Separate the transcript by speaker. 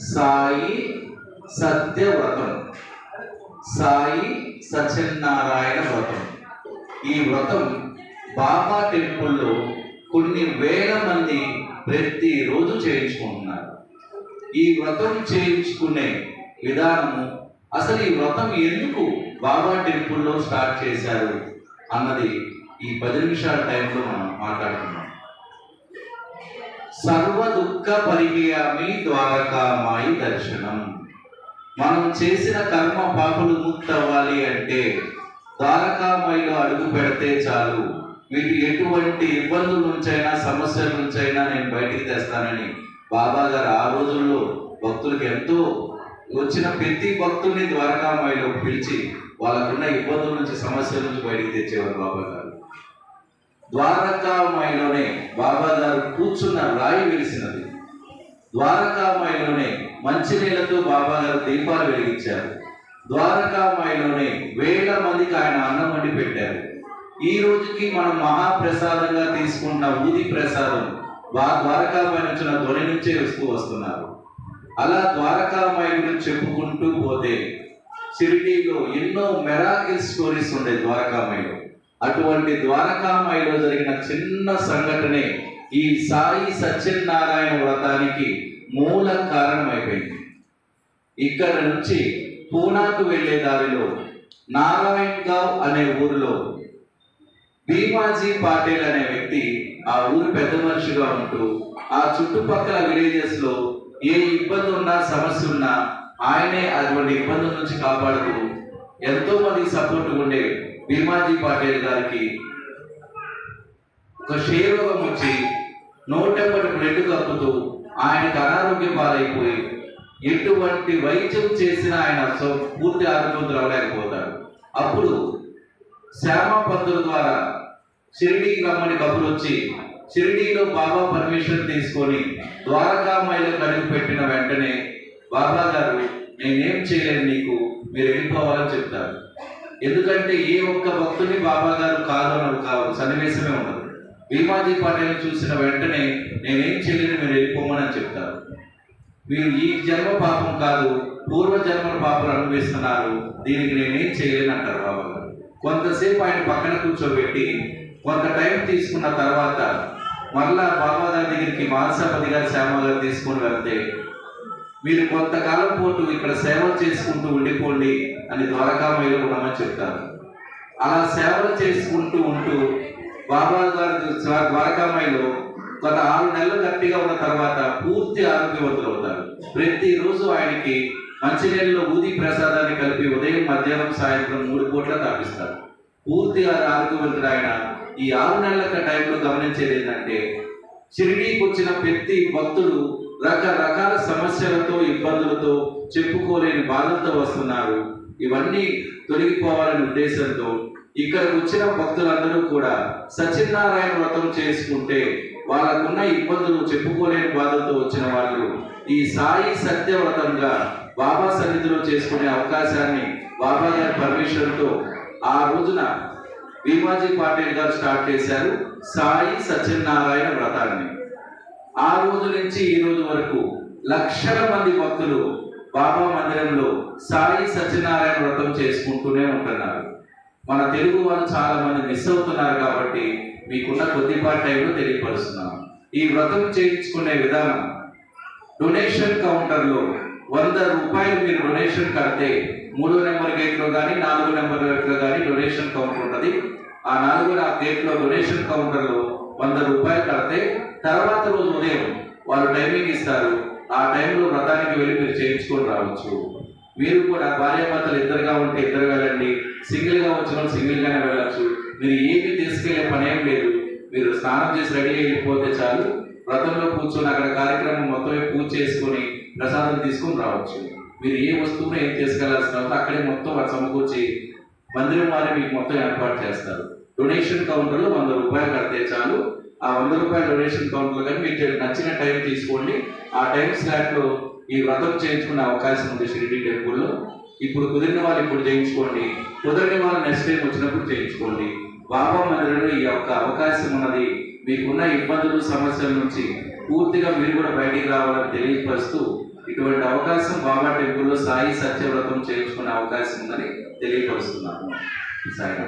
Speaker 1: సాయి సత్యవ్రతం. సాయి సత్యనారాయణ వ్రతం. ఈ వ్రతం బాబా టెంపుల్లో కొన్ని వేల మంది ప్రతిరోజు చేయించుకుంటున్నారు. ఈ వ్రతం చేయించుకునే విధానము అసలు ఈ వ్రతం ఎందుకు బాబా టెంపుల్లో స్టార్ట్ చేశారు అన్నది ఈ పది నిమిషాల టైంలో మనం మాట్లాడుతున్నాం సర్వ దుఃఖ పరిహయామి ద్వారకామాయి దర్శనం. మనం చేసిన కర్మ పాపలు ముక్తవ్వాలి అంటే ద్వారకామాయిలో అడుగు పెడితే చాలు. మీకు ఎటువంటి ఇబ్బందుల నుంచైనా సమస్యల నుంచైనా నేను బయటికి తెస్తానని బాబా గారు ఆ రోజుల్లో భక్తులకు ఎంతో వచ్చిన ప్రతి భక్తుల్ని ద్వారకామాయిలో పిలిచి వాళ్ళకున్న ఇబ్బందుల నుంచి సమస్యల నుంచి బయటికి తెచ్చేవారు బాబా గారు. ద్వారకామాయిలోనే బాబా గారు కూర్చున్న రాయి వెలిసినది ద్వారకామాయిలోనే మంచినీళ్ళతో బాబా గారు దీపాలు వెలిగించారు. ద్వారకామాయిలోనే వేల మందికి ఆయన అన్నం వండి పెట్టారు. ఈ రోజుకి మనం మహాప్రసాదంగా తీసుకున్న ఊది ప్రసాదం బా ద్వారకామాయి నుంచి ఉన్న ధ్వని నుంచే వస్తూ వస్తున్నారు. అలా ద్వారకామాయి గురించి చెప్పుకుంటూ పోతే షిరిడీలో ఎన్నో మెరాకిల్ స్టోరీస్ ఉండే ద్వారకామాయిలో. అటువంటి ద్వారకామాయిలో జరిగిన చిన్న సంఘటనే ఈ సాయి సత్యనారాయణ వ్రతానికి మూల కారణమైపోయింది. ఇక్కడ నుంచి పూనాకు వెళ్ళే దారిలో నారాయణగావ్ అనే ఊరిలో భీమాజీ పాటిల్ అనే వ్యక్తి ఆ ఊరి పెద్ద మనిషిగా ఉంటూ ఆ చుట్టుపక్కల విలేజెస్లో ఏ ఇబ్బంది ఉన్నా సమస్య ఉన్నా ఆయనే అటువంటి ఇబ్బందుల నుంచి కాపాడుతూ ఎంతో మంది సపోర్ట్ ఉండే భీమాజీ పాటిల్ గారికి ఒక క్షయరోగం వచ్చి నూటెంబటి బ్లడ్ కప్పుతూ ఆయనకు అనారోగ్యం పాలైపోయి ఎటువంటి వైద్యం చేసినా ఆయన పూర్తి ఆరోగ్యం రావలేకపోతాడు అప్పుడు శ్యామ పంతుల ద్వారా షిరిడీకి రమ్మని కబురు వచ్చి షిరిడీలో బాబా పర్మిషన్ తీసుకొని ద్వారకామాయిలో కడుగు పెట్టిన వెంటనే బాబా గారు నేనేం చేయలేను నీకు మీరు వెళ్ళిపోవాలని చెప్తారు. ఎందుకంటే ఏ ఒక్క భక్తుని బాబా గారు కాదు అని కాదు సన్నివేశమే ఉండదు. భీమాజీ పాటిల్ చూసిన వెంటనే నేనేం చేయలేను మీరు వెళ్ళిపోమని అని చెప్తారు. మీరు ఈ జన్మ పాపం కాదు పూర్వ జన్మల పాపం అనుభవిస్తున్నారు దీనికి నేనేం చేయలేను అంటారు బాబా గారు. కొంతసేపు ఆయన పక్కన కూర్చోబెట్టి కొంత టైం తీసుకున్న తర్వాత మళ్ళా బాబా గారి దగ్గరికి మానసాపతి గారి శ్యామ గారు తీసుకొని వెళ్తే మీరు కొంతకాలం పోటు ఇక్కడ సేవ చేసుకుంటూ ఉండిపోండి అని ద్వారకామయ్యలో ఉండమని చెప్తారు. అలా సేవలు చేసుకుంటూ ఉంటూ బాబా గారు ద్వారకామాయిలో గత ఆరు నెలలు గట్టిగా ఉన్న తర్వాత పూర్తి ఆరోగ్యవంతులు అవుతారు. ప్రతిరోజు ఆయనకి మంచినీళ్ళలో ఊది ప్రసాదాన్ని కలిపి ఉదయం మధ్యాహ్నం సాయంత్రం మూడు పూట్ల తాపిస్తారు. పూర్తిగా ఆరోగ్యవంతుడు ఆయన ఈ ఆరు నెలల టైంలో గమనించేది ఏంటంటే షిరిడీకి వచ్చిన ప్రతి భక్తులు రకరకాల సమస్యలతో ఇబ్బందులతో చెప్పుకోలేని బాధలతో వస్తున్నారు. ఇవన్నీ తొలగిపోవాలనే ఉద్దేశంతో ఇక్కడికి వచ్చిన భక్తులందరూ కూడా సత్యనారాయణ వ్రతం చేసుకుంటే వాళ్ళకున్న ఇబ్బందులు చెప్పుకోలేని బాధతో వచ్చిన వాళ్ళు ఈ సాయి సత్య వ్రతంగా బాబా సన్నిధిలో చేసుకునే అవకాశాన్ని బాబా గారి పర్మిషన్తో ఆ రోజున భీమాజీ పాటిల్ గారు స్టార్ట్ చేశారు సాయి సత్యనారాయణ వ్రతాన్ని. ఆ రోజు నుంచి ఈ రోజు వరకు లక్షల మంది భక్తులు బాబా మందిరంలో సాయి సత్యనారాయణ వ్రతం చేసుకుంటూనే ఉంటున్నారు. మన తెలుగు వాళ్ళు చాలా మంది మిస్ అవుతున్నారు కాబట్టి మీకున్న కొద్దిపాటి టైంలో తెలియపరుస్తున్నాం. ఈ వ్రతం చేయించుకునే విధానం డొనేషన్ కౌంటర్లో వంద రూపాయలు మీరు డొనేషన్ కడితే మూడో నెంబర్ గేట్లో కానీ నాలుగో నెంబర్ గేట్లో కానీ డొనేషన్ కౌంటర్ ఉంటుంది. ఆ నాలుగో ఆ గేట్లో డొనేషన్ కౌంటర్లో వంద రూపాయలు కడితే తర్వాత రోజు ఉదయం వాళ్ళు టైమింగ్ ఇస్తారు. ఆ టైంలో వ్రతానికి వెళ్ళి మీరు చేయించుకొని రావచ్చు. మీరు కూడా భార్యాభర్తలు ఇద్దరుగా ఉంటే ఇద్దరు వెళ్ళండి. సింగిల్గా వచ్చిన సింగిల్గానే వెళ్ళచ్చు. మీరు ఏమి తీసుకెళ్ళే పనేం లేదు. మీరు స్నానం చేసి రెడీ అయిపోతే చాలు. వ్రతంలో కూర్చొని అక్కడ కార్యక్రమం మొత్తం పూజ చేసుకొని ప్రసాదం తీసుకొని రావచ్చు. మీరు ఏ వస్తువును ఏం తీసుకెళ్ళాల్సిన అవసరం అక్కడే మొత్తం సమకూర్చి మందిరం వారి మీకు మొత్తం ఏర్పాటు చేస్తారు. డొనేషన్ కౌంటర్లో వంద రూపాయలు కడితే చాలు. ఆ వంద రూపాయల డొనేషన్ కౌంటర్లో కానీ మీకు నచ్చిన టైం తీసుకోండి. ఆ టైం స్లాట్లో ఈ వ్రతం చేయించుకునే అవకాశం ఉంది షిరిడి టెంపుల్లో. ఇప్పుడు కుదిరిన వాళ్ళు ఇప్పుడు చేయించుకోండి. కుదరని వాళ్ళు నెక్స్ట్ టైం వచ్చినప్పుడు చేయించుకోండి. బాబా మందిరంలో ఈ యొక్క అవకాశం ఉన్నది. మీకున్న ఇబ్బందులు సమస్యల నుంచి పూర్తిగా మీరు కూడా బయటికి రావాలని తెలియపరుస్తూ ఇటువంటి అవకాశం బాబా టెంపుల్లో సాయి సత్యవ్రతం చేయించుకునే అవకాశం ఉందని తెలియపరుస్తున్నాను. సరే